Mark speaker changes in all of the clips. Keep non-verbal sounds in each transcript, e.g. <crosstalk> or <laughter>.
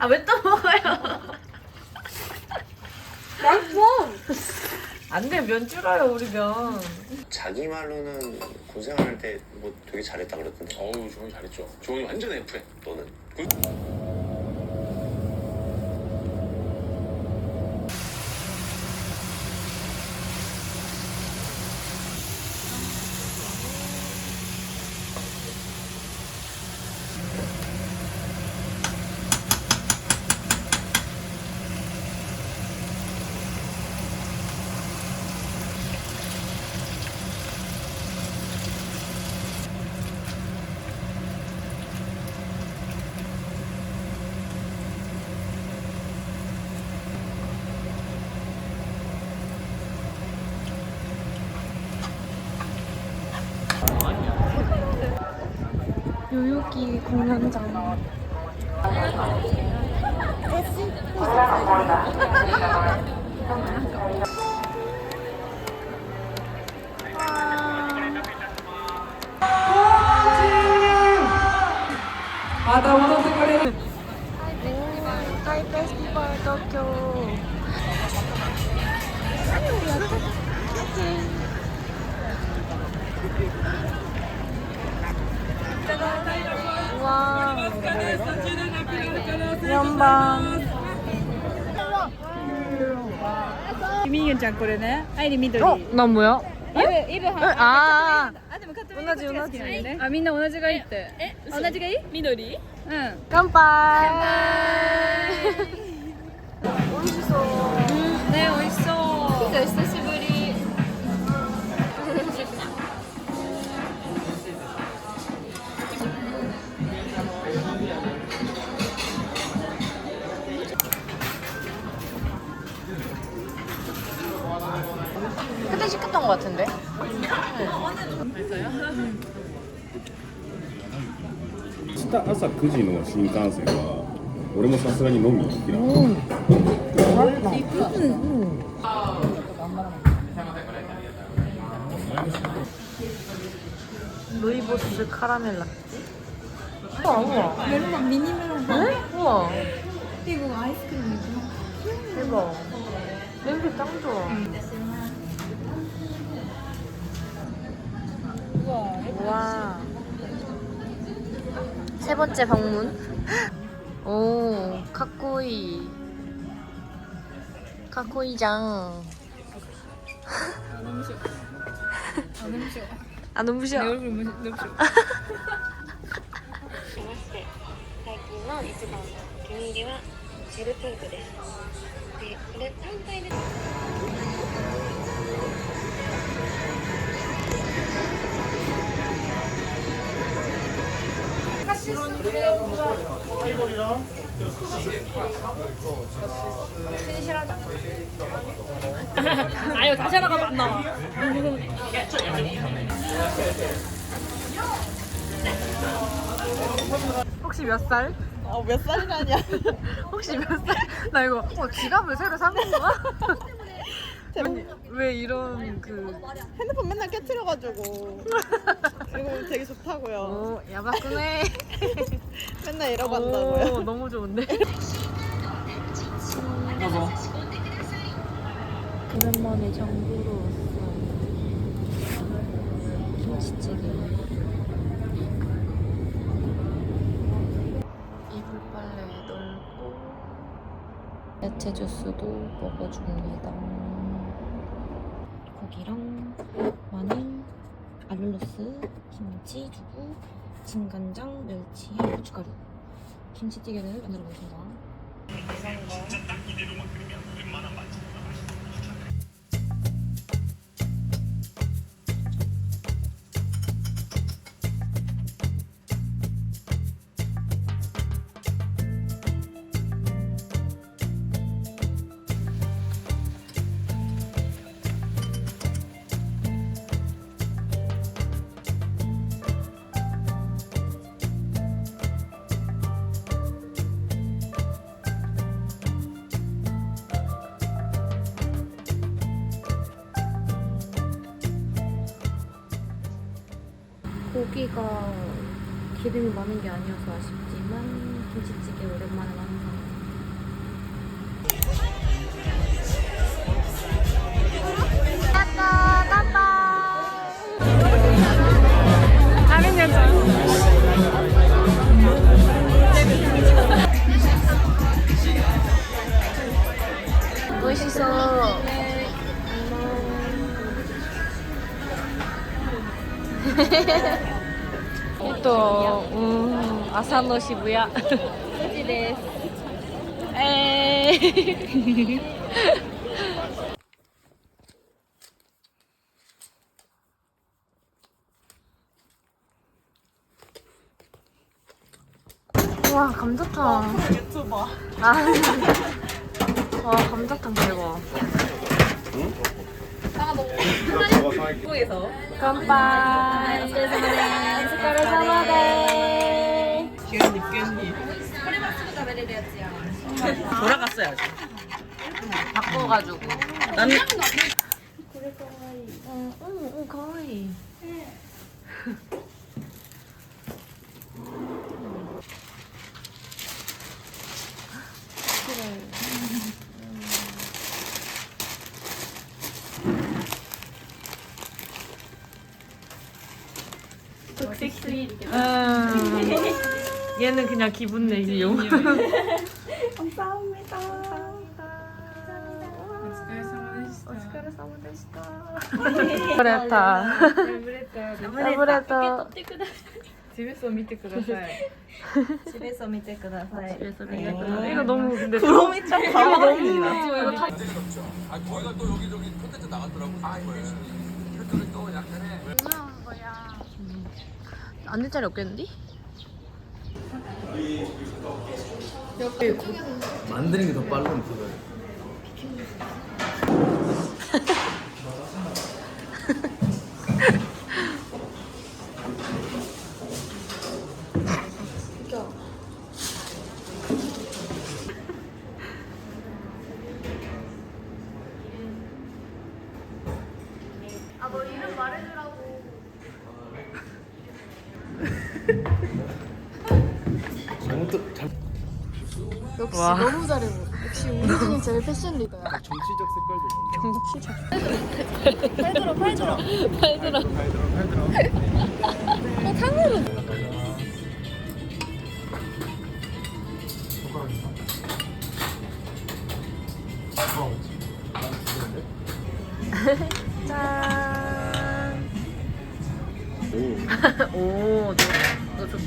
Speaker 1: 아 왜 또 먹어요? <laughs>
Speaker 2: 맛있어.
Speaker 1: 안돼 면 줄어요 우리 면.
Speaker 3: 자기 말로는 군 생활할 때뭐 되게 잘했다 그러던데
Speaker 4: 어우 조원이 잘했죠. 조원이 완전 F야.
Speaker 3: 너는
Speaker 2: 요요기 공연장. 4番
Speaker 5: みーゆちゃんこれねあいり緑
Speaker 2: あなや
Speaker 5: イブイブ
Speaker 2: あ
Speaker 5: あでも
Speaker 2: 同じ同じ
Speaker 5: あみんな同じがいいって。え同じがいい？緑？うん。
Speaker 2: 乾杯。
Speaker 5: 乾杯。美味しそう。
Speaker 6: 明日朝9時の新幹線は俺もさすがに飲みに行きな、
Speaker 1: 루이보스 카라멜 라떼. 우와 우와. 멜론 미니 멜론. 네? 우와. 이거 아이스크림이구나. 대박. 냄새 짱 좋아. 우와. 세 번째 방문. 오, 카코이. 카코이장.
Speaker 7: 안 움직여. 안 움직여. 안 움직여. 내 얼굴 무시, 무시. <laughs>
Speaker 5: 아유 다시 하나 가봤나
Speaker 1: 혹시 몇 살?
Speaker 2: 어몇 살이냐냐? <laughs>
Speaker 1: 혹시 몇 살? 나 이거 어, 지갑을 새로 산 건가? <laughs> 아니, 왜 이런 그
Speaker 2: 핸드폰 맨날 깨트려가지고 이거 되게 좋다고요. <laughs>
Speaker 1: 오, 야바꾸네.
Speaker 2: 맨날 이러고
Speaker 1: 오,
Speaker 2: 한다고요.
Speaker 1: 너무 좋은데. 오랜만에 정부로 왔어. 김치찌개. 이불 빨래 널고 야채 주스도 먹어줍니다. 고기랑 마늘, 알룰로스, 김치, 두부, 진간장, 멸치, 고춧가루. 김치찌개를 만들어 보겠습니다. 고기가 기름이 많은 게 아니어서 아쉽지만 김치찌개 오랜만에 만든 맛있어. 음, 아사노 시부야. 수지 데스. 에이. <laughs> 와 감자탕.
Speaker 2: 유튜버.
Speaker 1: 아. 와 감자탕 대박.
Speaker 2: 깻잎 깻잎. 돌아갔어야지.
Speaker 1: 바꿔가지고.
Speaker 2: 나는
Speaker 1: 응, 응, 응, 가와이. 음, 얘는 그냥 기분 내기용. <laughs>
Speaker 2: 감사합니다.
Speaker 1: 그랬다. 아무래도
Speaker 2: 집에서 그다사이.
Speaker 1: 집에서 밑에 그다사. 집에서 밑에 그다사. 이거 너무 근데
Speaker 2: 부러움이 참 가만히나.
Speaker 1: 이거 다
Speaker 4: 아, 저희가 또 여기저기 콘텐츠 나갔더라고. 아, 거예요. 그랬더니 또 약간의
Speaker 1: 앉을 자리 없겠는데?
Speaker 8: 만드는 게 더 빠르면 그거예
Speaker 9: 역시 너무 잘해. 역시 우리 중에 제일 패션 리더야.
Speaker 8: 정치적 색깔도
Speaker 1: 짠.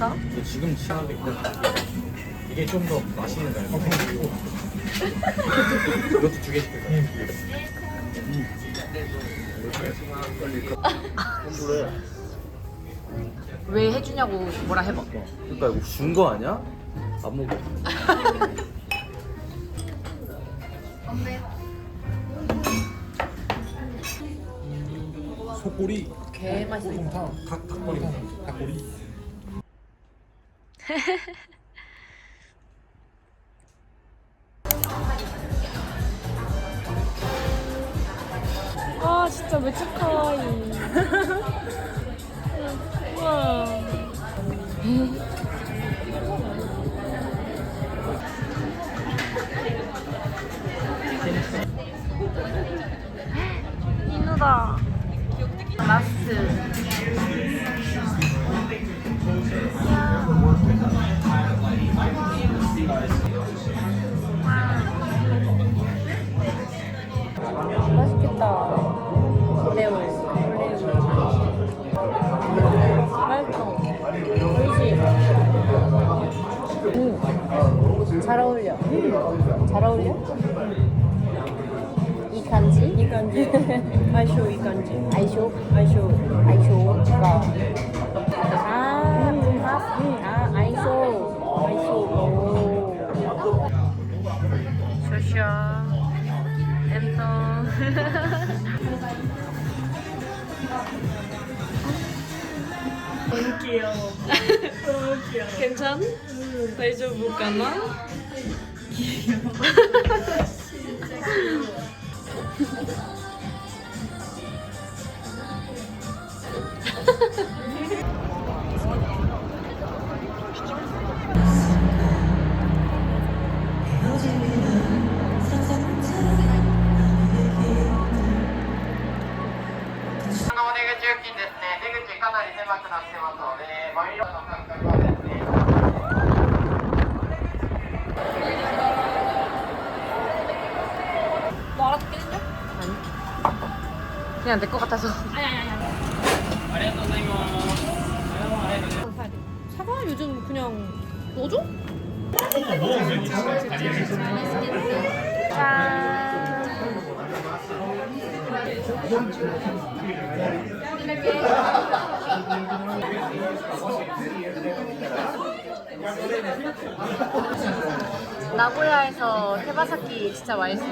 Speaker 1: 너 좋다?
Speaker 8: 근데 지금 취하는 이게 좀 더 맛있는 거예요. <laughs> 이것도 두 개 시킬 거예요.
Speaker 1: 왜 해주냐고 뭐라 해봐.
Speaker 8: 그러니까 이거 준 거 아니야? 안 먹어.
Speaker 6: 소꼬리
Speaker 1: 개 맛있어.
Speaker 6: 닭 닭꼬리 닭꼬리 <laughs>
Speaker 1: 아, 진짜 매치 카와이. <laughs> 우와. 잘 어울려. 잘 어울려? 이 간지? 이 간지. <laughs> 아이쇼 이 간지. 아이쇼? 아이쇼. 아이쇼가. 아, 음. 아, 아이쇼. 아이쇼. 오. 쇼쇼. 엠통.
Speaker 2: 너무 귀여워. 너무 귀여워.
Speaker 1: 괜찮? 다이조부까나? <laughs> 그냥 내 거 같아서. 아니 아니 아니.
Speaker 9: 사과 요즘 그냥 넣어줘?
Speaker 1: 나고야에서 테바사키 진짜 맛있어.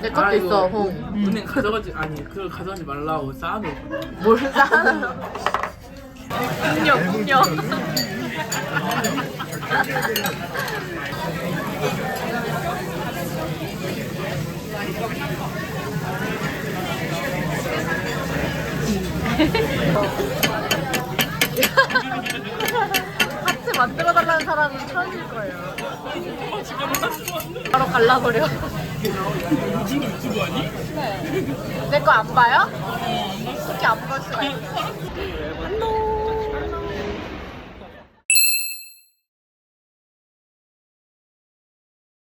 Speaker 1: 내 것도 있어, 홍.
Speaker 10: 은행 가져가지 아니 그걸 가져가지 말라고 싸놓
Speaker 1: 뭘 싸? 국력, 국력. 하트 만들어 달라는 사람은 처음일 거예요. 바로 갈라버려. 내거 안 봐요? 어떻게 안볼 수가 있어? 안녕.